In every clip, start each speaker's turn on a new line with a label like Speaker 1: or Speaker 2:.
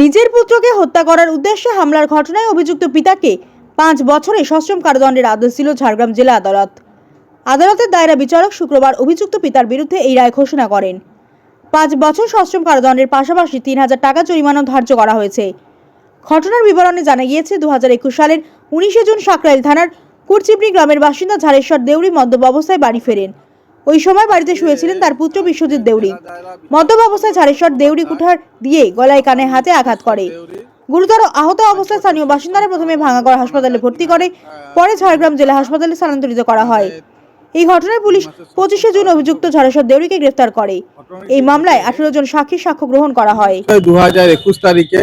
Speaker 1: নিজের পুত্রকে হত্যা করার উদ্দেশ্যে হামলার ঘটনায় অভিযুক্ত পিতাকে পাঁচ বছরে সশ্রম কারাদণ্ডের আদেশ দিল ঝাড়গ্রাম জেলা আদালত। আদালতের দায়রা বিচারক শুক্রবার অভিযুক্ত পিতার বিরুদ্ধে এই রায় ঘোষণা করেন। পাঁচ বছর সশ্রম কারাদণ্ডের পাশাপাশি তিন হাজার টাকা জরিমানাও ধার্য করা হয়েছে। ঘটনার বিবরণে জানা গিয়েছে দু হাজার একুশ সালের উনিশে জুন সাকরাইল থানার কুরচিপড়ি গ্রামের বাসিন্দা ঝাড়েশ্বর দেউড়ি মদ্যপ অবস্থায় বাড়ি ফেরেন। ওই সময় বাড়িতে শুয়েছিলেন তার পুত্র বিশ্বজিৎ দেউড়ি। মদ্যপ অবস্থায় ঝাড়েশ্বর দেউড়ি কুঠার দিয়ে গলায় কানে হাতে আঘাত করে। গুরুতর আহত অবস্থায় স্থানীয় বাসিন্দারা প্রথমে ভাঙাগড় হাসপাতালে ভর্তি করে, পরে ঝাড়গ্রাম জেলা হাসপাতালে স্থানান্তরিত করা হয়। এই ঘটনায় পুলিশ পঁচিশে জুন অভিযুক্ত ঝাড়েশ্বর দেউড়িকে গ্রেফতার করে। এই মামলায় আঠেরো জন সাক্ষীর সাক্ষ্য গ্রহণ করা হয়।
Speaker 2: দু হাজার একুশ তারিখে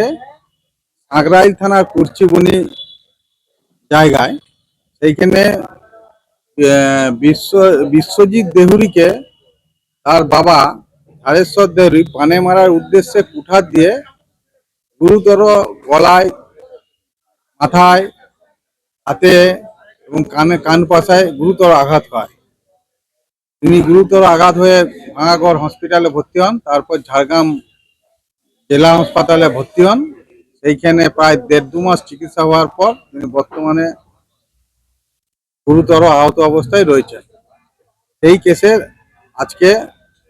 Speaker 2: আগ্রাইল থানার কুর্চিবনি জায়গায় সেইখানে বিশ্ব, বিশ্বজিৎ দেহুরিকে তার বাবা ধারেশ্বর দেহুরি পানে মারার উদ্দেশ্যে কুঠার দিয়ে গুরুতর গলায়, মাথায়, হাতে এবং কানে, কান পাশায় গুরুতর আঘাত হয়। তিনি গুরুতর আঘাত হয়ে ভাঙাগড় হসপিটালে ভর্তি হন, তারপর ঝাড়গ্রাম জেলা হাসপাতালে ভর্তি হন। সেইখানে প্রায় দেড় দু মাস চিকিৎসা হওয়ার পর তিনি বর্তমানে গুরুতর আহত অবস্থায় রয়েছেন। এই কেসের আজকে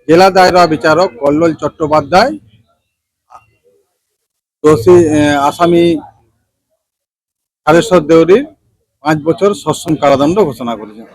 Speaker 2: জেলা দায়রা বিচারক কল্লোল চট্টোপাধ্যায়, দোষী আসামি হারেশ্বর দেউরির পাঁচ বছর সশ্রম কারাদণ্ড ঘোষণা করেছেন।